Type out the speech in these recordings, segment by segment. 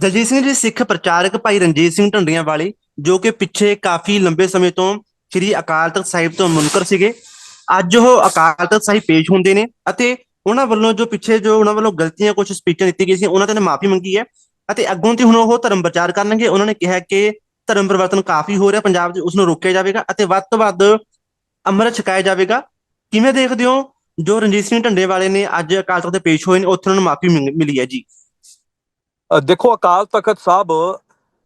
ਦਲਜੀਤ ਸਿੰਘ ਜੀ ਸਿੱਖ ਪ੍ਰਚਾਰਕ ਭਾਈ ਰਣਜੀਤ ਸਿੰਘ ਢੰਡੀਆਂ ਵਾਲੇ, ਜੋ ਕਿ ਪਿੱਛੇ ਕਾਫੀ ਲੰਬੇ ਸਮੇਂ ਤੋਂ ਸ੍ਰੀ ਅਕਾਲ ਤਖਤ ਸਾਹਿਬ ਤੋਂ ਮੁਨਕਰ ਸੀਗੇ, ਅੱਜ ਉਹ ਅਕਾਲ ਤਖਤ ਸਾਹਿਬ ਪੇਸ਼ ਹੁੰਦੇ ਨੇ ਅਤੇ ਉਹਨਾਂ ਵੱਲੋਂ ਜੋ ਪਿੱਛੇ ਜੋ ਉਹਨਾਂ ਵੱਲੋਂ ਗਲਤੀਆਂ ਕੁਝ ਸਪੀਚਾਂ ਦਿੱਤੀ ਗਈ ਸੀ, ਉਹਨਾਂ ਤੇ ਮਾਫੀ ਮੰਗੀ ਹੈ ਅਤੇ ਅੱਗੋਂ ਤੇ ਹੁਣ ਉਹ ਧਰਮ ਪ੍ਰਚਾਰ ਕਰਨਗੇ, ਉਹਨਾਂ ਨੇ ਕਿਹਾ ਕਿ ਧਰਮ ਪਰਿਵਰਤਨ ਕਾਫੀ ਹੋ ਰਿਹਾ, ਪੰਜਾਬ 'ਚ ਉਸ ਨੂੰ ਰੋਕਿਆ ਜਾਵੇਗਾ ਅਤੇ ਵੱਧ ਤੋਂ ਵੱਧ ਅੰਮ੍ਰਿਤ ਛਕਾਇਆ ਜਾਵੇਗਾ। ਕਿਵੇਂ ਦੇਖਦੇ ਹੋ ਜੋ ਰਣਜੀਤ ਸਿੰਘ ਢੰਡੇ ਵਾਲੇ ਨੇ ਅੱਜ ਅਕਾਲ ਤਖਤ ਤੇ ਪੇਸ਼ ਹੋਏ ਨੇ, ਉੱਥੇ ਉਹਨਾਂ ਨੂੰ ਮਾਫੀ ਮਿਲੀ ਹੈ ਜੀ? ਅ, ਦੇਖੋ ਅਕਾਲ ਤਖਤ ਸਾਹਿਬ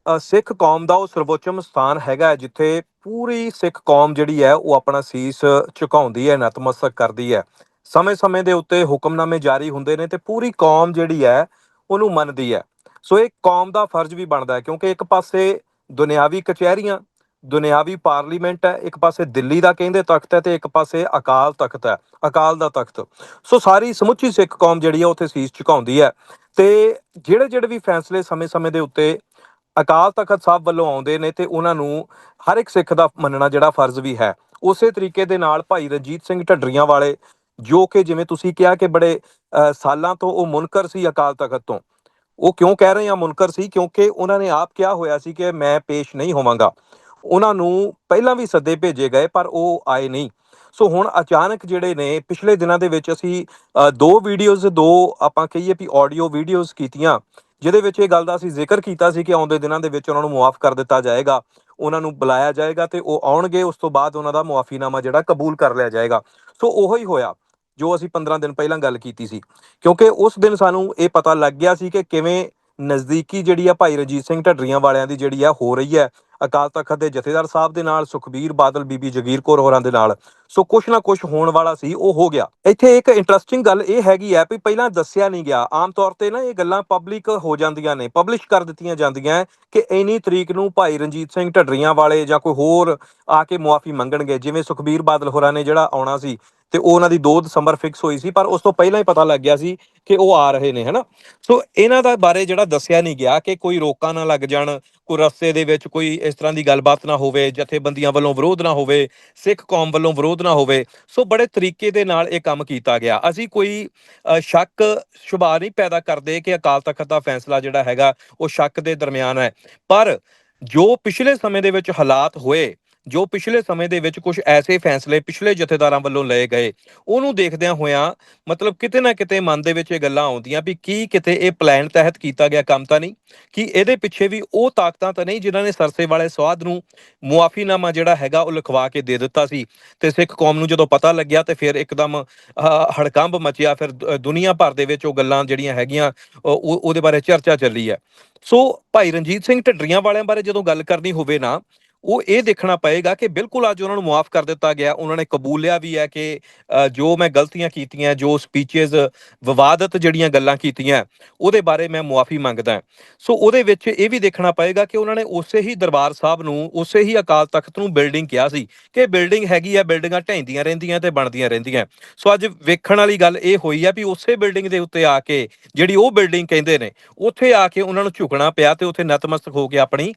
ਅ, ਸਿੱਖ ਕੌਮ ਦਾ ਉਹ ਸਰਵੋੱਚਮ ਸਥਾਨ ਹੈਗਾ ਹੈ, ਜਿੱਥੇ ਪੂਰੀ ਸਿੱਖ ਕੌਮ ਜਿਹੜੀ ਹੈ ਉਹ ਆਪਣਾ ਸੀਸ ਝੁਕਾਉਂਦੀ ਹੈ ਨਤਮਸਤਕ ਕਰਦੀ ਹੈ। ਸਮੇਂ-ਸਮੇਂ ਦੇ ਉੱਤੇ ਹੁਕਮਨਾਮੇ ਜਾਰੀ ਹੁੰਦੇ ਨੇ ਤੇ ਪੂਰੀ ਕੌਮ ਜਿਹੜੀ ਹੈ ਉਹਨੂੰ ਮੰਨਦੀ ਹੈ। ਸੋ ਇਹ ਕੌਮ ਦਾ ਫਰਜ਼ ਵੀ ਬਣਦਾ ਹੈ ਕਿਉਂਕਿ ਇੱਕ ਪਾਸੇ ਦੁਨਿਆਵੀ ਕਚਹਿਰੀਆਂ ਦੁਨਿਆਵੀ ਪਾਰਲੀਮੈਂਟ ਹੈ ਇੱਕ ਪਾਸੇ ਦਿੱਲੀ ਦਾ ਕਹਿੰਦੇ ਤਖਤ ਹੈ ਤੇ ਇੱਕ ਪਾਸੇ ਅਕਾਲ ਤਖਤ ਹੈ ਅਕਾਲ ਦਾ ਤਖਤ। ਸੋ ਸਾਰੀ ਸਮੁੱਚੀ ਸਿੱਖ ਕੌਮ ਜਿਹੜੀ ਹੈ ਉੱਥੇ ਸੀਸ ਝੁਕਾਉਂਦੀ ਹੈ ਤੇ ਜਿਹੜੇ ਜਿਹੜੇ ਵੀ ਫੈਸਲੇ ਸਮੇਂ-ਸਮੇਂ ਦੇ ਉੱਤੇ ਅਕਾਲ ਤਖਤ ਸਾਹਿਬ ਵੱਲੋਂ ਆਉਂਦੇ ਨੇ ਤੇ ਉਹਨਾਂ ਨੂੰ ਹਰ ਇੱਕ ਸਿੱਖ ਦਾ ਮੰਨਣਾ ਜਿਹੜਾ ਫਰਜ਼ ਵੀ ਹੈ। ਉਸੇ ਤਰੀਕੇ ਦੇ ਨਾਲ ਭਾਈ ਰਣਜੀਤ ਸਿੰਘ ਢੱਡਰੀਆਂ ਵਾਲੇ ਜੋ ਕਿ ਜਿਵੇਂ ਤੁਸੀਂ ਕਿਹਾ ਕਿ ਬੜੇ ਅ, ਸਾਲਾਂ ਤੋਂ ਉਹ ਮੁਨਕਰ ਸੀ ਅਕਾਲ ਤਖਤ ਤੋਂ ਉਹ ਕਿਉਂ ਕਹਿ ਰਹੇ ਆ ਮੁਨਕਰ ਸੀ? ਕਿਉਂਕਿ ਉਹਨਾਂ ਨੇ ਆਪ ਕਿਹਾ ਹੋਇਆ ਸੀ ਕਿ ਮੈਂ ਪੇਸ਼ ਨਹੀਂ ਹੋਵਾਂਗਾ। ਉਹਨਾਂ ਨੂੰ ਪਹਿਲਾਂ ਵੀ ਸੱਦੇ ਭੇਜੇ ਗਏ ਪਰ ਉਹ ਆਏ ਨਹੀਂ। ਸੋ ਹੁਣ ਅਚਾਨਕ ਜਿਹੜੇ ਨੇ ਪਿਛਲੇ ਦਿਨਾਂ ਦੇ ਵਿੱਚ ਅਸੀਂ ਅ, ਦੋ ਵੀਡੀਓਜ਼ ਦੋ ਆਪਾਂ ਕਹੀਏ ਵੀ ਆਡੀਓ ਵੀਡੀਓਜ਼ ਕੀਤੀਆਂ ਜਿਹਦੇ ਵਿੱਚ ਇਹ ਗੱਲ ਦਾ ਅਸੀਂ ਜ਼ਿਕਰ ਕੀਤਾ ਸੀ ਕਿ ਆਉਂਦੇ ਦਿਨਾਂ ਦੇ ਵਿੱਚ ਉਹਨਾਂ ਨੂੰ ਮੁਆਫ ਕਰ ਦਿੱਤਾ ਜਾਏਗਾ ਉਹਨਾਂ ਨੂੰ ਬੁਲਾਇਆ ਜਾਏਗਾ ਤੇ ਉਹ ਆਉਣਗੇ ਉਸ ਤੋਂ ਬਾਅਦ ਉਹਨਾਂ ਦਾ ਮੁਆਫੀਨਾਮਾ ਜਿਹੜਾ ਕਬੂਲ ਕਰ ਲਿਆ ਜਾਏਗਾ। ਸੋ ਉਹੋ ਹੀ ਹੋਇਆ ਜੋ ਅਸੀਂ 15 ਦਿਨ ਪਹਿਲਾਂ ਗੱਲ ਕੀਤੀ ਸੀ। ਕਿਉਂਕਿ ਉਸ ਦਿਨ ਸਾਨੂੰ ਇਹ ਪਤਾ ਲੱਗ ਗਿਆ ਸੀ ਕਿ ਕਿਵੇਂ ਨਜ਼ਦੀਕੀ ਜਿਹੜੀ ਆ ਭਾਈ ਰਣਜੀਤ ਸਿੰਘ ਢੱਡਰੀਆਂ ਵਾਲਿਆਂ ਦੀ ਜਿਹੜੀ ਆ ਹੋ ਰਹੀ ਹੈ ਅਕਾਲ ਤਖਤ ਦੇ ਜਥੇਦਾਰ ਸਾਹਿਬ ਦੇ ਨਾਲ, ਸੁਖਬੀਰ ਬਾਦਲ, ਬੀਬੀ ਜਗੀਰ ਕੌਰ ਹੋਰਾਂ ਦੇ ਨਾਲ। ਸੋ ਕੁਛ ਨਾ ਕੁਛ ਹੋਣ ਵਾਲਾ ਸੀ, ਉਹ ਹੋ ਗਿਆ। ਇੱਥੇ ਇੱਕ ਇੰਟਰਸਟਿੰਗ ਗੱਲ ਇਹ ਹੈਗੀ ਹੈ ਵੀ ਪਹਿਲਾਂ ਦੱਸਿਆ ਨਹੀਂ ਗਿਆ। ਆਮ ਤੌਰ ਤੇ ਨਾ ਇਹ ਗੱਲਾਂ ਪਬਲਿਕ ਹੋ ਜਾਂਦੀਆਂ ਨੇ ਪਬਲਿਸ਼ ਕਰ ਦਿੱਤੀਆਂ ਜਾਂਦੀਆਂ ਕਿ ਇੰਨੀ ਤਰੀਕ ਨੂੰ ਭਾਈ ਰਣਜੀਤ ਸਿੰਘ ਢੱਡਰੀਆਂ ਵਾਲੇ ਜਾਂ ਕੋਈ ਹੋਰ ਆ ਕੇ ਮੁਆਫੀ ਮੰਗਣਗੇ। ਜਿਵੇਂ ਸੁਖਬੀਰ ਬਾਦਲ ਹੋਰਾਂ ਨੇ ਜਿਹੜਾ ਆਉਣਾ ਸੀ ਤੇ ਉਹ ਉਹਨਾਂ ਦੀ 2 ਦਸੰਬਰ ਫਿਕਸ ਹੋਈ ਸੀ, ਪਰ ਉਸ ਤੋਂ ਪਹਿਲਾਂ ਹੀ ਪਤਾ ਲੱਗ ਗਿਆ ਸੀ ਕਿ ਉਹ ਆ ਰਹੇ ਨੇ, ਹਨਾ? ਸੋ ਇਹਨਾਂ ਦਾ ਬਾਰੇ ਜਿਹੜਾ ਦੱਸਿਆ ਨਹੀਂ ਗਿਆ ਕਿ ਕੋਈ ਰੋਕਾਂ ਨਾ ਲੱਗ ਜਾਣ, ਕੋਈ ਰਸਤੇ ਦੇ ਵਿੱਚ ਕੋਈ ਇਸ ਤਰ੍ਹਾਂ ਦੀ ਗੱਲਬਾਤ ਨਾ ਹੋਵੇ, ਜਥੇਬੰਦੀਆਂ ਵੱਲੋਂ ਵਿਰੋਧ ਨਾ ਹੋਵੇ, ਸਿੱਖ ਕੌਮ ਵੱਲੋਂ ਵਿਰੋਧ ਨਾ ਹੋਵੇ, ਸੋ ਬੜੇ ਤਰੀਕੇ ਦੇ ਨਾਲ ਇਹ ਕੰਮ ਕੀਤਾ ਗਿਆ। ਅਸੀਂ ਕੋਈ ਸ਼ੱਕ ਸ਼ੁਭਾ ਨਹੀਂ ਪੈਦਾ ਕਰਦੇ ਕਿ ਅਕਾਲ ਤਖਤ ਦਾ ਫੈਸਲਾ ਜਿਹੜਾ ਹੈਗਾ, ਉਹ ਸ਼ੱਕ ਦੇ ਦਰਮਿਆਨ ਹੈ। ਪਰ ਜੋ ਪਿਛਲੇ ਸਮੇਂ ਦੇ ਵਿੱਚ ਹਾਲਾਤ ਹੋਏ ਜੋ ਪਿਛਲੇ ਸਮੇਂ ਦੇ ਵਿੱਚ ਕੁਝ ਐਸੇ ਫੈਸਲੇ ਪਿਛਲੇ ਜਥੇਦਾਰਾਂ ਵੱਲੋਂ ਲਏ ਗਏ ਉਹਨੂੰ ਦੇਖਦਿਆਂ ਹੋਇਆਂ ਮਤਲਬ ਕਿਤੇ ਨਾ ਕਿਤੇ ਮਨ ਦੇ ਵਿੱਚ ਇਹ ਗੱਲਾਂ ਆਉਂਦੀਆਂ ਵੀ ਕੀ ਕਿਤੇ ਇਹ ਪਲਾਨ ਤਹਿਤ ਕੀਤਾ ਗਿਆ ਕੰਮ ਤਾਂ ਨਹੀਂ ਕਿ ਇਹਦੇ ਪਿੱਛੇ ਵੀ ਉਹ ਤਾਕਤਾਂ ਤਾਂ ਨਹੀਂ ਜਿਨ੍ਹਾਂ ਨੇ ਸਰਸੇ ਵਾਲੇ ਸਵਾਦ ਨੂੰ ਮੁਆਫੀਨਾਮਾ ਜਿਹੜਾ ਹੈਗਾ ਉਹ ਲਿਖਵਾ ਕੇ ਦੇ ਦਿੱਤਾ ਸੀ। ਤੇ ਸਿੱਖ ਕੌਮ ਨੂੰ ਜਦੋਂ ਪਤਾ ਲੱਗਿਆ ਤੇ ਫਿਰ ਇੱਕਦਮ ਅਹ, ਹੜਕੰਬ ਮਚਿਆ ਫਿਰ ਦੁ- ਦੁਨੀਆ ਭਰ ਦੇ ਵਿੱਚ ਉਹ ਗੱਲਾਂ ਜਿਹੜੀਆਂ ਹੈਗੀਆਂ ਉਹਦੇ ਬਾਰੇ ਚਰਚਾ ਚੱਲੀ ਹੈ। ਸੋ ਭਾਈ ਰਣਜੀਤ ਸਿੰਘ ਢੱਡਰੀਆਂ ਵਾਲਿਆਂ ਬਾਰੇ ਜਦੋਂ ਗੱਲ ਕਰਨੀ ਹੋਵੇ ਨਾ ਉਹ ਇਹ ਦੇਖਣਾ ਪਏਗਾ ਕਿ ਬਿਲਕੁਲ ਅੱਜ ਉਹਨਾਂ ਨੂੰ ਮਾਫ ਕਰ ਦਿੱਤਾ ਗਿਆ, ਉਹਨਾਂ ਨੇ ਕਬੂਲਿਆ ਵੀ ਹੈ ਕਿ ਜੋ ਮੈਂ ਗਲਤੀਆਂ ਕੀਤੀਆਂ, ਜੋ ਸਪੀਚਸ ਵਿਵਾਦਤ ਜਿਹੜੀਆਂ ਗੱਲਾਂ ਕੀਤੀਆਂ, ਉਹਦੇ ਬਾਰੇ ਮੈਂ ਮੁਆਫੀ ਮੰਗਦਾ ਸੋ ਉਹਦੇ ਵਿੱਚ ਇਹ ਵੀ ਦੇਖਣਾ ਪਏਗਾ ਕਿ ਉਹਨਾਂ ਨੇ ਉਸੇ ਹੀ ਦਰਬਾਰ ਸਾਹਿਬ ਨੂੰ, ਉਸੇ ਹੀ ਅਕਾਲ ਤਖਤ ਨੂੰ ਬਿਲਡਿੰਗ ਕਿਹਾ ਸੀ ਕਿ ਬਿਲਡਿੰਗ ਹੈਗੀ ਆ ਬਿਲਡਿੰਗਾਂ ਢਹਿੰਦੀਆਂ ਰਹਿੰਦੀਆਂ ਤੇ ਬਣਦੀਆਂ ਰਹਿੰਦੀਆਂ। ਸੋ ਅੱਜ ਵੇਖਣ ਵਾਲੀ ਗੱਲ ਇਹ ਹੋਈ ਆ ਵੀ ਉਸੇ ਬਿਲਡਿੰਗ ਦੇ ਉੱਤੇ ਆ ਕੇ ਜਿਹੜੀ ਉਹ ਬਿਲਡਿੰਗ ਕਹਿੰਦੇ ਨੇ, ਉੱਥੇ ਆ ਕੇ ਉਹਨਾਂ ਨੂੰ ਝੁਕਣਾ ਪਿਆ ਤੇ ਉੱਥੇ ਨਤਮਸਤਕ ਹੋ ਕੇ ਆਪਣੀ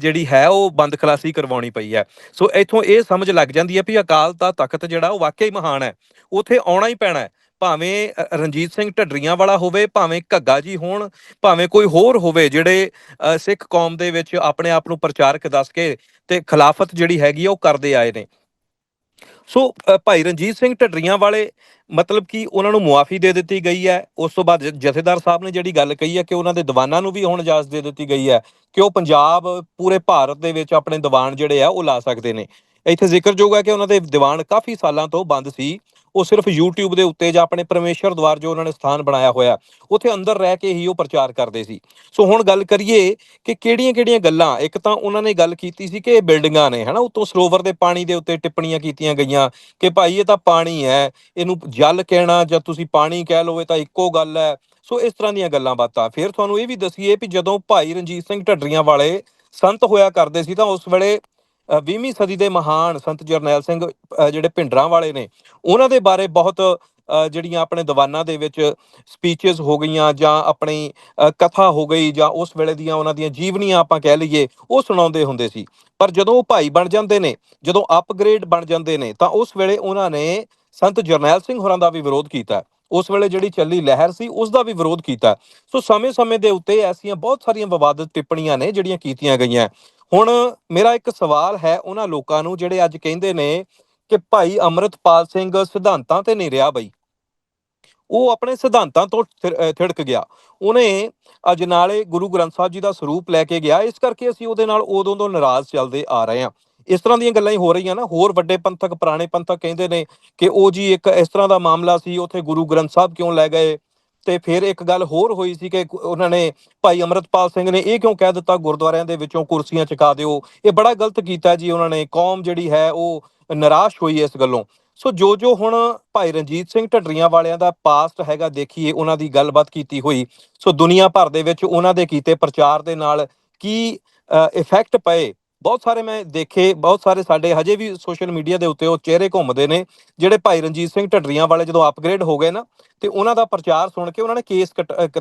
ਜਿਹੜੀ ਹੈ ਉਹ ਬੰਦ ਖਲਾਸੀ ਕਰਵਾਉਣੀ ਪਈ ਹੈ। ਸੋ ਇੱਥੋਂ ਇਹ ਸਮਝ ਲੱਗ ਜਾਂਦੀ ਹੈ ਵੀ ਅਕਾਲ ਦਾ ਤਖਤ ਜਿਹੜਾ ਉਹ ਵਾਕਈ ਮਹਾਨ ਹੈ। ਉੱਥੇ ਆਉਣਾ ਹੀ ਪੈਣਾ ਹੈ। ਭਾਵੇਂ ਰਣਜੀਤ ਸਿੰਘ ਢੱਡਰੀਆਂ ਵਾਲਾ ਹੋਵੇ, ਭਾਵੇਂ ਘੱਗਾ ਜੀ ਹੋਣ, ਭਾਵੇਂ ਕੋਈ ਹੋਰ ਹੋਵੇ ਜਿਹੜੇ ਸਿੱਖ ਕੌਮ ਦੇ ਵਿੱਚ ਆਪਣੇ ਆਪ ਨੂੰ ਪ੍ਰਚਾਰਕ ਦੱਸ ਕੇ ਤੇ ਖਿਲਾਫਤ ਜਿਹੜੀ ਹੈਗੀ ਆ ਉਹ ਕਰਦੇ ਆਏ ਨੇ। ਸੋ ਅ, ਭਾਈ ਰਣਜੀਤ ਸਿੰਘ ਢੱਡਰੀਆਂ ਵਾਲੇ ਮਤਲਬ ਕਿ ਉਹਨਾਂ ਨੂੰ ਮੁਆਫੀ ਦੇ ਦਿੱਤੀ ਗਈ ਹੈ। ਉਸ ਤੋਂ ਬਾਅਦ ਜ- ਜਥੇਦਾਰ ਸਾਹਿਬ ਨੇ ਜਿਹੜੀ ਗੱਲ ਕਹੀ ਹੈ ਕਿ ਉਹਨਾਂ ਦੇ ਦੀਵਾਨਾਂ ਨੂੰ ਵੀ ਹੁਣ ਇਜਾਜ਼ਤ ਦੇ ਦਿੱਤੀ ਗਈ ਹੈ ਕਿ ਉਹ ਪੰਜਾਬ ਪੂਰੇ ਭਾਰਤ ਦੇ ਵਿੱਚ ਆਪਣੇ ਦੀਵਾਨ ਜਿਹੜੇ ਆ ਉਹ ਲਾ ਸਕਦੇ ਨੇ। ਇੱਥੇ ਜ਼ਿਕਰਯੋਗ ਹੈ ਕਿ ਉਹਨਾਂ ਦੇ ਦੀਵਾਨ ਕਾਫੀ ਸਾਲਾਂ ਤੋਂ ਬੰਦ ਸੀ। ਉਹ ਸਿਰਫ YouTube ਦੇ ਉੱਤੇ ਜਾਂ ਆਪਣੇ ਪਰਮੇਸ਼ਰ ਦਵਾਰ ਜੋ ਉਹਨਾਂ ਨੇ ਸਥਾਨ ਬਣਾਇਆ ਹੋਇਆ। ਉੱਥੇ ਅੰਦਰ ਰਹਿ ਕੇ ਹੀ ਉਹ ਪ੍ਰਚਾਰ ਕਰਦੇ ਸੀ। ਸੋ ਹੁਣ ਗੱਲ ਕਰੀਏ ਕਿ ਕਿਹੜੀਆਂ-ਕਿਹੜੀਆਂ ਗੱਲਾਂ, ਇੱਕ ਤਾਂ ਉਹਨਾਂ ਨੇ ਗੱਲ ਕੀਤੀ ਸੀ ਕਿ ਇਹ ਬਿਲਡਿੰਗਾਂ ਨੇ, ਹਨਾ, ਉਤੋਂ ਸਰੋਵਰ ਦੇ ਪਾਣੀ ਦੇ ਉੱਤੇ ਟਿੱਪਣੀਆਂ ਕੀਤੀਆਂ ਗਈਆਂ ਕਿ ਭਾਈ ਇਹ ਤਾਂ ਪਾਣੀ ਹੈ, ਇਹਨੂੰ ਜਲ ਕਹਿਣਾ ਜਾਂ ਤੁਸੀਂ ਪਾਣੀ ਕਹਿ ਲਓ, ਇਹ ਤਾਂ ਇੱਕੋ ਗੱਲ ਹੈ। ਸੋ ਇਸ ਤਰ੍ਹਾਂ ਦੀਆਂ ਗੱਲਾਂ ਬਾਤਾਂ। ਫਿਰ ਤੁਹਾਨੂੰ ਇਹ ਵੀ ਦਸੀਏ ਵੀ ਜਦੋਂ ਭਾਈ ਰਣਜੀਤ ਸਿੰਘ ਢੱਡਰੀਆਂ ਵਾਲੇ ਸੰਤ ਹੋਇਆ ਕਰਦੇ ਸੀ ਤਾਂ ਉਸ ਵੇਲੇ 20ਵੀਂ ਸਦੀ ਦੇ ਮਹਾਨ ਸੰਤ ਜਰਨੈਲ ਸਿੰਘ ਜਿਹੜੇ ਭਿੰਡਰਾਂ ਵਾਲੇ ਨੇ, ਉਹਨਾਂ ਦੇ ਬਾਰੇ ਬਹੁਤ ਜਿਹੜੀਆਂ ਆਪਣੇ ਦੀਵਾਨਾਂ ਦੇ ਵਿੱਚ ਸਪੀਚਸ ਹੋ ਗਈਆਂ ਜਾਂ ਆਪਣੀ ਕਥਾ ਹੋ ਗਈ ਜਾਂ ਉਸ ਵੇਲੇ ਦੀਆਂ ਉਹਨਾਂ ਦੀਆਂ ਜੀਵਨੀਆਂ ਆਪਾਂ ਕਹਿ ਲਈਏ, ਉਹ ਸੁਣਾਉਂਦੇ ਹੁੰਦੇ ਸੀ। ਪਰ ਜਦੋਂ ਉਹ ਭਾਈ ਬਣ ਜਾਂਦੇ ਨੇ, ਜਦੋਂ ਅਪਗ੍ਰੇਡ ਬਣ ਜਾਂਦੇ ਨੇ, ਤਾਂ ਉਸ ਵੇਲੇ ਉਹਨਾਂ ਨੇ ਸੰਤ ਜਰਨੈਲ ਸਿੰਘ ਹੋਰਾਂ ਦਾ ਵੀ ਵਿਰੋਧ ਕੀਤਾ। ਉਸ ਵੇਲੇ ਜਿਹੜੀ ਚੱਲੀ ਲਹਿਰ ਸੀ, ਉਸ ਦਾ ਵੀ ਵਿਰੋਧ ਕੀਤਾ। ਸੋ ਸਮੇਂ-ਸਮੇਂ ਦੇ ਉੱਤੇ ਐਸੀਆਂ ਬਹੁਤ ਸਾਰੀਆਂ ਵਿਵਾਦਿਤ ਟਿੱਪਣੀਆਂ ਨੇ ਜਿਹੜੀਆਂ ਕੀਤੀਆਂ ਗਈਆਂ। ਹੁਣ ਮੇਰਾ ਇੱਕ ਸਵਾਲ ਹੈ ਉਹਨਾਂ ਲੋਕਾਂ ਨੂੰ ਜਿਹੜੇ ਅੱਜ ਕਹਿੰਦੇ ਨੇ ਕਿ ਭਾਈ ਅਮਰਤਪਾਲ ਸਿੰਘ ਸਿਧਾਂਤਾਂ ਤੇ ਨਹੀਂ ਰਿਹਾ ਬਈ। ਉਹ ਆਪਣੇ ਸਿਧਾਂਤਾਂ ਤੋਂ ਥਿਰ- ਥਿੜਕ ਗਿਆ। ਉਹਨੇ ਅੱਜ ਨਾਲੇ ਗੁਰੂ ਗ੍ਰੰਥ ਸਾਹਿਬ ਜੀ ਦਾ ਸਰੂਪ ਲੈ ਕੇ ਗਿਆ। ਇਸ ਕਰਕੇ ਅਸੀਂ ਉਹਦੇ ਨਾਲ ਉਦੋਂ ਤੋਂ ਨਾਰਾਜ਼ ਚੱਲਦੇ ਆ ਰਹੇ ਹਾਂ। ਇਸ ਤਰ੍ਹਾਂ ਦੀਆਂ ਗੱਲਾਂ ਹੀ ਹੋ ਰਹੀਆਂ ਨਾ। ਹੋਰ ਵੱਡੇ ਪੰਥਕ, ਪੁਰਾਣੇ ਪੰਥਕ ਕਹਿੰਦੇ ਨੇ ਕਿ ਉਹ ਜੀ ਇੱਕ ਇਸ ਤਰ੍ਹਾਂ ਦਾ ਮਾਮਲਾ ਸੀ, ਉੱਥੇ ਗੁਰੂ ਗ੍ਰੰਥ ਸਾਹਿਬ ਕਿਉਂ ਲੈ ਗਏ? ਤੇ ਫਿਰ ਇੱਕ ਗੱਲ ਹੋਰ ਹੋਈ ਸੀ ਕਿ ਉਹਨਾਂ ਨੇ ਭਾਈ ਅਮਰਤਪਾਲ ਸਿੰਘ ਨੇ ਇਹ ਕਿਉਂ ਕਹਿ ਦਿੱਤਾ ਗੁਰਦੁਆਰਿਆਂ ਦੇ ਵਿੱਚੋਂ ਕੁਰਸੀਆਂ ਚੁਕਾ ਦਿਓ? ਇਹ ਬੜਾ ਗਲਤ ਕੀਤਾ ਜੀ ਉਹਨਾਂ ਨੇ। ਕੌਮ ਜਿਹੜੀ ਹੈ ਉਹ ਨਿਰਾਸ਼ ਹੋਈ ਇਸ ਗੱਲੋਂ। ਸੋ ਜੋ ਜੋ ਹੁਣ ਭਾਈ ਰਣਜੀਤ ਸਿੰਘ ਢੱਡਰੀਆਂ ਵਾਲਿਆਂ ਦਾ ਪਾਸਟ ਹੈਗਾ, ਦੇਖੀਏ ਉਹਨਾਂ ਦੀ ਗੱਲਬਾਤ ਕੀਤੀ ਹੋਈ। ਸੋ ਦੁਨੀਆ ਭਰ ਦੇ ਵਿੱਚ ਉਹਨਾਂ ਦੇ ਕੀਤੇ ਪ੍ਰਚਾਰ ਦੇ ਨਾਲ ਕੀ ਇਫੈਕਟ ਪਏ? ਬਹੁਤ ਸਾਰੇ ਮੈਂ ਦੇਖੇ ਬਹੁਤ ਸਾਰੇ ਸਾਡੇ ਹਜੇ ਵੀ ਸੋਸ਼ਲ ਮੀਡੀਆ ਦੇ ਉੱਤੇ ਉਹ ਚਿਹਰੇ ਘੁੰਮਦੇ ਨੇ ਜਿਹੜੇ ਭਾਈ ਰਣਜੀਤ ਸਿੰਘ ਢੱਡਰੀਆਂ ਵਾਲੇ ਜਦੋਂ ਅਪਗ੍ਰੇਡ ਹੋ ਗਏ ਨਾ ਤੇ ਉਹਨਾਂ ਦਾ ਪ੍ਰਚਾਰ ਸੁਣ ਕੇ ਉਹਨਾਂ ਨੇ ਕੇਸ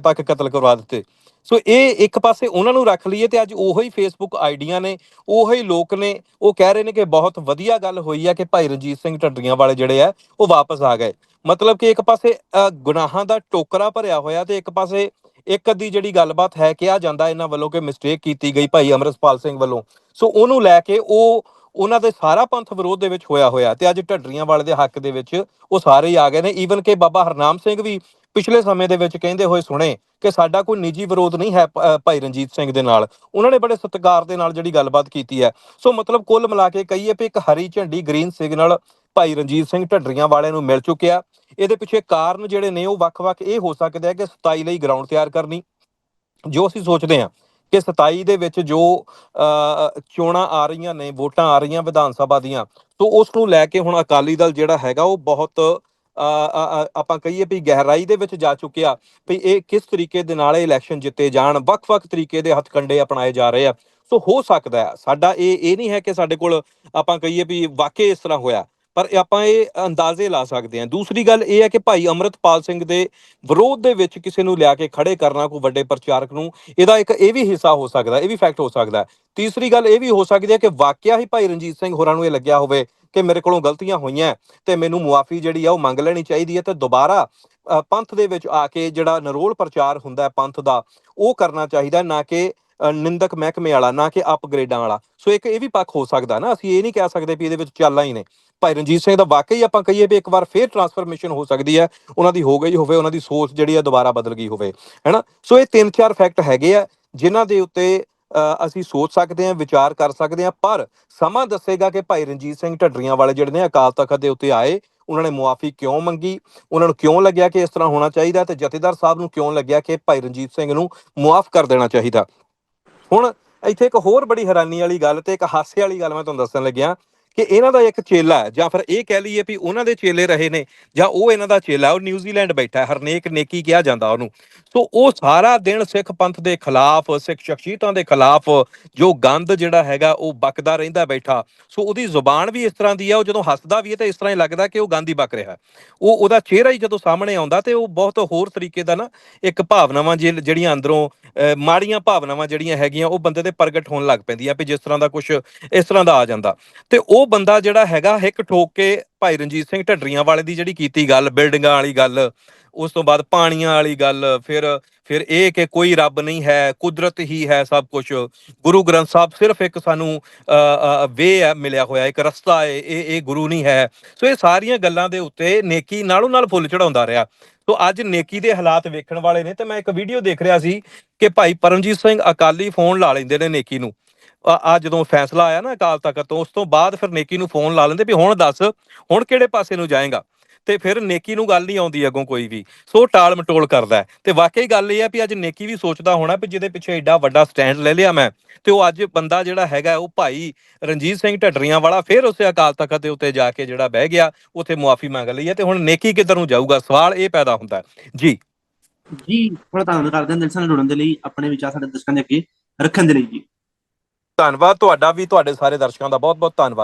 ਤੱਕ ਕਤਲ ਕਰਵਾ ਦਿੱਤੇ। ਸੋ ਇਹ ਇੱਕ ਪਾਸੇ ਉਹਨਾਂ ਨੂੰ ਰੱਖ ਲਈਏ ਤੇ ਅੱਜ ਉਹੋ ਹੀ ਫੇਸਬੁੱਕ ਆਈਡੀਆਂ ਨੇ ਉਹੋ ਹੀ ਲੋਕ ਨੇ ਉਹ ਕਹਿ ਰਹੇ ਨੇ ਕਿ ਬਹੁਤ ਵਧੀਆ ਗੱਲ ਹੋਈ ਹੈ ਕਿ ਭਾਈ ਰਣਜੀਤ ਸਿੰਘ ਢੱਡਰੀਆਂ ਵਾਲੇ ਜਿਹੜੇ ਆ ਉਹ ਵਾਪਸ ਆ ਗਏ। ਮਤਲਬ ਕਿ ਇੱਕ ਪਾਸੇ ਅਹ, ਗੁਨਾਹਾਂ ਦਾ ਟੋਕਰਾ ਭਰਿਆ ਹੋਇਆ ਤੇ ਇੱਕ ਪਾਸੇ ਇੱਕ ਅੱਧੀ ਜਿਹੜੀ ਗੱਲਬਾਤ ਹੈ ਕਿਹਾ ਜਾਂਦਾ ਇਹਨਾਂ ਵੱਲੋਂ ਕਿ ਮਿਸਟੇਕ ਕੀਤੀ ਗਈ ਭਾਈ ਅਮਰਸਪਾਲ ਸਿੰਘ ਵੱਲੋਂ। ਸੋ ਉਹਨੂੰ ਲੈ ਕੇ ਉਹ, ਉਹਨਾਂ ਦੇ ਸਾਰਾ ਪੰਥ ਵਿਰੋਧ ਦੇ ਵਿੱਚ ਹੋਇਆ ਹੋਇਆ ਤੇ ਅੱਜ ਢੱਡਰੀਆਂ ਵਾਲੇ ਦੇ ਹੱਕ ਦੇ ਵਿੱਚ ਉਹ ਸਾਰੇ ਹੀ ਆ ਗਏ ਨੇ। ਈਵਨ ਕਿ ਬਾਬਾ ਹਰਨਾਮ ਸਿੰਘ ਵੀ ਪਿਛਲੇ ਸਮੇਂ ਦੇ ਵਿੱਚ ਕਹਿੰਦੇ ਹੋਏ ਸੁਣੇ ਕਿ ਸਾਡਾ ਕੋਈ ਨਿੱਜੀ ਵਿਰੋਧ ਨਹੀਂ ਹੈ ਭਾਈ ਰਣਜੀਤ ਸਿੰਘ ਦੇ ਨਾਲ। ਉਹਨਾਂ ਨੇ ਬੜੇ ਸਤਿਕਾਰ ਦੇ ਨਾਲ ਜਿਹੜੀ ਗੱਲਬਾਤ ਕੀਤੀ ਹੈ। ਸੋ ਮਤਲਬ ਕੁੱਲ ਮਿਲਾ ਕੇ ਕਹੀਏ ਵੀ ਇੱਕ ਹਰੀ ਝੰਡੀ ਗ੍ਰੀਨ ਸਿਗਨਲ ਭਾਈ ਰਣਜੀਤ ਸਿੰਘ ਢੱਡਰੀਆਂ ਵਾਲਿਆਂ ਨੂੰ ਮਿਲ ਚੁੱਕਿਆ। ਇਹਦੇ ਪਿੱਛੇ ਕਾਰਨ ਜਿਹੜੇ ਨੇ ਉਹ ਵੱਖ-ਵੱਖ ਇਹ ਹੋ ਸਕਦੇ ਆ ਕਿ 27 ਲਈ ਗਰਾਊਂਡ ਤਿਆਰ ਕਰਨੀ। ਜੋ ਅਸੀਂ ਸੋਚਦੇ ਹਾਂ ਕਿ 27 ਦੇ ਵਿੱਚ ਜੋ ਚੋਣਾਂ ਆ ਰਹੀਆਂ ਨੇ, ਵੋਟਾਂ ਆ ਰਹੀਆਂ ਵਿਧਾਨ ਸਭਾ ਦੀਆਂ, ਤੋਂ ਉਸ ਨੂੰ ਲੈ ਕੇ ਹੁਣ ਅਕਾਲੀ ਦਲ ਜਿਹੜਾ ਹੈਗਾ ਉਹ ਬਹੁਤ ਆਪਾਂ ਕਹੀਏ ਵੀ ਗਹਿਰਾਈ ਦੇ ਵਿੱਚ ਜਾ ਚੁੱਕਿਆ ਵੀ ਇਹ ਕਿਸ ਤਰੀਕੇ ਦੇ ਨਾਲ ਇਲੈਕਸ਼ਨ ਜਿੱਤੇ ਜਾਣ, ਵੱਖ-ਵੱਖ ਤਰੀਕੇ ਦੇ ਹੱਥਕੰਡੇ ਅਪਣਾਏ ਜਾ ਰਹੇ ਆ। ਸੋ ਹੋ ਸਕਦਾ ਹੈ, ਸਾਡਾ ਇਹ ਇਹ ਨਹੀਂ ਹੈ ਕਿ ਸਾਡੇ ਕੋਲ ਆਪਾਂ ਕਹੀਏ ਵੀ ਵਾਕਈ ਇਸ ਤਰ੍ਹਾਂ ਹੋਇਆ। ਪਰ ਇਹ ਆਪਾਂ ਇਹ ਅੰਦਾਜ਼ੇ ਲਾ ਸਕਦੇ ਹਾਂ। ਦੂਸਰੀ ਗੱਲ ਇਹ ਹੈ ਕਿ ਭਾਈ ਅਮਰਤਪਾਲ ਸਿੰਘ ਦੇ ਵਿਰੋਧ ਦੇ ਵਿੱਚ ਕਿਸੇ ਨੂੰ ਲਿਆ ਕੇ ਖੜੇ ਕਰਨਾ ਕੋਈ ਵੱਡੇ ਪ੍ਰਚਾਰਕ ਨੂੰ, ਇਹਦਾ ਇੱਕ ਇਹ ਵੀ ਹਿੱਸਾ ਹੋ ਸਕਦਾ, ਇਹ ਵੀ ਫੈਕਟ ਹੋ ਸਕਦਾ। ਤੀਸਰੀ ਗੱਲ ਇਹ ਵੀ ਹੋ ਸਕਦੀ ਹੈ ਕਿ ਵਾਕਿਆ ਹੀ ਭਾਈ ਰਣਜੀਤ ਸਿੰਘ ਹੋਰਾਂ ਨੂੰ ਇਹ ਲੱਗਿਆ ਹੋਵੇ ਕਿ ਮੇਰੇ ਕੋਲੋਂ ਗਲਤੀਆਂ ਹੋਈਆਂ ਤੇ ਮੈਨੂੰ ਮੁਆਫੀ ਜਿਹੜੀ ਆ ਉਹ ਮੰਗ ਲੈਣੀ ਚਾਹੀਦੀ ਹੈ ਤੇ ਦੁਬਾਰਾ ਪੰਥ ਦੇ ਵਿੱਚ ਆ ਕੇ ਜਿਹੜਾ ਨਰੋਲ ਪ੍ਰਚਾਰ ਹੁੰਦਾ ਹੈ ਪੰਥ ਦਾ, ਉਹ ਕਰਨਾ ਚਾਹੀਦਾ ਨਾ ਕਿ ਨਿੰਦਕ ਮਹਿਕਮੇ ਵਾਲਾ, ਨਾ ਕਿ ਅਪਗ੍ਰੇਡਾਂ ਵਾਲਾ। ਸੋ ਇੱਕ ਇਹ ਵੀ ਪੱਖ ਹੋ ਸਕਦਾ ਨਾ, ਅਸੀਂ ਇਹ ਨਹੀਂ ਕਹਿ ਸਕਦੇ ਵੀ ਇਹਦੇ ਵਿੱਚ ਚਾਲਾਂ ਹੀ ਨੇ। ਭਾਈ ਰਣਜੀਤ ਸਿੰਘ ਦਾ ਵਾਕਈ ਆਪਾਂ ਕਹੀਏ ਵੀ ਇੱਕ ਵਾਰ ਫੇਰ ਟਰਾਂਸਫਰਮੇਸ਼ਨ ਹੋ ਸਕਦੀ ਹੈ, ਉਹਨਾਂ ਦੀ ਹੋ ਗਈ ਹੋਵੇ, ਉਹਨਾਂ ਦੀ ਸੋਚ ਜਿਹੜੀ ਆ ਦੁਬਾਰਾ ਬਦਲ ਗਈ ਹੋਵੇ, ਹੈਨਾ? ਸੋ ਇਹ ਤਿੰਨ ਚਾਰ ਫੈਕਟ ਹੈਗੇ ਆ, ਜਿਨ੍ਹਾਂ ਦੇ ਉੱਤੇ ਅਸੀਂ ਸੋਚ ਸਕਦੇ ਹਾਂ, ਵਿਚਾਰ ਕਰ ਸਕਦੇ ਹਾਂ, ਪਰ ਸਮਾਂ ਦੱਸੇਗਾ ਕਿ ਭਾਈ ਰਣਜੀਤ ਸਿੰਘ ਢੱਡਰੀਆਂ ਵਾਲੇ ਜਿਹੜੇ ਨੇ ਅਕਾਲ ਤਖਤ ਦੇ ਉੱਤੇ ਆਏ, ਉਹਨਾਂ ਨੇ ਮੁਆਫੀ ਕਿਉਂ ਮੰਗੀ, ਉਹਨਾਂ ਨੂੰ ਕਿਉਂ ਲੱਗਿਆ ਕਿ ਇਸ ਤਰ੍ਹਾਂ ਹੋਣਾ ਚਾਹੀਦਾ ਤੇ ਜਥੇਦਾਰ ਸਾਹਿਬ ਨੂੰ ਕਿਉਂ ਲੱਗਿਆ ਕਿ ਭਾਈ ਰਣਜੀਤ ਸਿੰਘ ਨੂੰ ਮੁਆਫ ਕਰ ਦੇਣਾ ਚਾਹੀਦਾ? ਹੁਣ ਇੱਥੇ ਇੱਕ ਹੋਰ ਬੜੀ ਹੈਰਾਨੀ ਵਾਲੀ ਗੱਲ ਤੇ ਇੱਕ ਹਾਸੇ ਵਾਲੀ ਗੱਲ ਮੈਂ ਤੁਹਾਨੂੰ ਦੱਸਣ ਲੱਗਿਆ ਕਿ ਇਹਨਾਂ ਦਾ ਇੱਕ ਚੇਲਾ ਹੈ ਜਾਂ ਫਿਰ ਇਹ ਕਹਿ ਲਈਏ ਵੀ ਉਹਨਾਂ ਦੇ ਚੇਲੇ ਰਹੇ ਨੇ ਜਾਂ ਉਹ ਇਹਨਾਂ ਦਾ ਚੇਲਾ ਉਹ ਨਿਊਜ਼ੀਲੈਂਡ ਬੈਠਾ ਹਰਨੇਕ ਨੇਕੀ ਕਿਹਾ ਜਾਂਦਾ ਉਹਨੂੰ। ਸੋ ਉਹ ਸਾਰਾ ਦਿਨ ਸਿੱਖ ਪੰਥ ਦੇ ਖਿਲਾਫ ਸਿੱਖ ਸ਼ਖਸੀਅਤਾਂ ਦੇ ਖਿਲਾਫ ਜੋ ਗੰਦ ਜਿਹੜਾ ਹੈਗਾ ਉਹ ਬਕਦਾ ਰਹਿੰਦਾ ਬੈਠਾ। ਸੋ ਉਹਦੀ ਜ਼ੁਬਾਨ ਵੀ ਇਸ ਤਰ੍ਹਾਂ ਦੀ ਆ ਉਹ ਜਦੋਂ ਹੱਸਦਾ ਵੀ ਹੈ ਤਾਂ ਇਸ ਤਰ੍ਹਾਂ ਹੀ ਲੱਗਦਾ ਕਿ ਉਹ ਗਾਂਧੀ ਹੀ ਬਕ ਰਿਹਾ ਉਹ ਉਹਦਾ ਚਿਹਰਾ ਹੀ ਜਦੋਂ ਸਾਹਮਣੇ ਆਉਂਦਾ ਤੇ ਉਹ ਬਹੁਤ ਹੋਰ ਤਰੀਕੇ ਦਾ ਨਾ ਇੱਕ ਭਾਵਨਾਵਾਂ ਜਿਹ- ਜਿਹੜੀਆਂ ਅੰਦਰੋਂ ਅਹ, ਮਾੜੀਆਂ ਭਾਵਨਾਵਾਂ ਜਿਹੜੀਆਂ ਹੈਗੀਆਂ ਉਹ ਬੰਦੇ ਦੇ ਪ੍ਰਗਟ ਹੋਣ ਲੱਗ ਪੈਂਦੀਆਂ ਵੀ ਜਿਸ ਤਰ੍ਹਾਂ ਦਾ ਕੁਝ ਇਸ ਤਰ੍ਹਾਂ ਦਾ ਆ ਜਾਂਦਾ। ਤੇ ਉਹ ਬੰਦਾ ਜਿਹੜਾ ਹੈਗਾ, ਹਿੱਕ ਠੋਕ ਕੇ ਭਾਈ ਰਣਜੀਤ ਸਿੰਘ ਢੱਡਰੀਆਂ ਵਾਲੇ ਦੀ ਜਿਹੜੀ ਕੀਤੀ ਗੱਲ, ਬਿਲਡਿੰਗਾਂ ਵਾਲੀ ਗੱਲ, ਉਸ ਤੋਂ ਬਾਅਦ ਪਾਣੀਆਂ ਵਾਲੀ ਗੱਲ, ਫਿਰ ਫਿਰ ਇਹ ਕਿ ਕੋਈ ਰੱਬ ਨਹੀਂ ਹੈ, ਕੁਦਰਤ ਹੀ ਹੈ ਸਭ ਕੁਝ ਗੁਰੂ ਗ੍ਰੰਥ ਸਾਹਿਬ ਸਿਰਫ ਇੱਕ ਸਾਨੂੰ ਵੇ ਹੈ, ਮਿਲਿਆ ਹੋਇਆ, ਇੱਕ ਰਸਤਾ ਹੈ, ਇਹ ਇਹ ਗੁਰੂ ਨਹੀਂ ਹੈ। ਸੋ ਇਹ ਸਾਰੀਆਂ ਗੱਲਾਂ ਦੇ ਉੱਤੇ ਨੇਕੀ ਨਾਲੋਂ ਨਾਲ ਫੁੱਲ ਚੜਾਉਂਦਾ ਰਿਹਾ। ਸੋ ਅੱਜ ਨੇਕੀ ਦੇ ਹਾਲਾਤ ਵੇਖਣ ਵਾਲੇ ਨੇ ਤੇ ਮੈਂ ਇੱਕ ਵੀਡੀਓ ਦੇਖ ਰਿਹਾ ਸੀ ਕਿ ਭਾਈ ਪਰਮਜੀਤ ਸਿੰਘ ਅਕਾਲੀ ਫੋਨ ਲਾ ਲੈਂਦੇ ਨੇ ਨੇਕੀ ਨੂੰ। ਆ ਜਦੋਂ ਫੈਸਲਾ ਆਇਆ ਨਾ ਅਕਾਲ ਤਖਤ ਤੋਂ, ਉਸ ਤੋਂ ਬਾਅਦ ਫਿਰ ਨੇਕੀ ਨੂੰ ਫੋਨ ਲਾ ਲੈਂਦੇ ਵੀ ਹੁਣ ਦੱਸ, ਹੁਣ ਕਿਹੜੇ ਪਾਸੇ ਨੂੰ ਜਾਏਗਾ? ਤੇ ਫਿਰ ਨੇਕੀ ਨੂੰ ਗੱਲ ਨਹੀਂ ਆਉਂਦੀ ਅੱਗੋਂ ਕੋਈ ਵੀ। ਸੋ ਟਾਲ ਮਟੋਲ ਕਰਦਾ ਤੇ ਵਾਕਈ ਗੱਲ ਇਹ ਹੈ ਵੀ ਅੱਜ ਨੇਕੀ ਵੀ ਸੋਚਦਾ ਹੋਣਾ ਵੀ ਜਿਹਦੇ ਪਿੱਛੇ ਐਡਾ ਵੱਡਾ ਸਟੈਂਡ ਲੈ ਲਿਆ ਮੈਂ, ਤੇ ਉਹ ਅੱਜ ਬੰਦਾ ਜਿਹੜਾ ਹੈਗਾ ਉਹ ਭਾਈ ਰਣਜੀਤ ਸਿੰਘ ਢੱਡਰੀਆਂ ਵਾਲਾ ਫਿਰ ਉਸੇ ਅਕਾਲ ਤਖਤ ਦੇ ਉੱਤੇ ਜਾ ਕੇ ਜਿਹੜਾ ਬਹਿ ਗਿਆ, ਉੱਥੇ ਮੁਆਫੀ ਮੰਗ ਲਈ ਹੈ ਤੇ ਹੁਣ ਨੇਕੀ ਕਿੱਧਰ ਨੂੰ ਜਾਊਗਾ? ਸਵਾਲ ਇਹ ਪੈਦਾ ਹੁੰਦਾ ਜੀ। ਜੀ ਬੜਾ ਧੰਨਵਾਦ ਕਰਦੇ ਹਾਂ ਦਿਲ ਨਾਲ ਜੁੜਨ ਦੇ ਲਈ, ਆਪਣੇ ਵਿਚਾਰ ਸਾਡੇ ਦਰਸ਼ਕਾਂ ਦੇ ਅੱਗੇ ਰੱਖਣ ਦੇ ਲਈ ਜੀ। ਧੰਨਵਾਦ ਤੁਹਾਡਾ ਵੀ ਤੁਹਾਡੇ ਸਾਰੇ ਦਰਸ਼ਕਾਂ ਦਾ ਬਹੁਤ ਬਹੁਤ ਧੰਨਵਾਦ।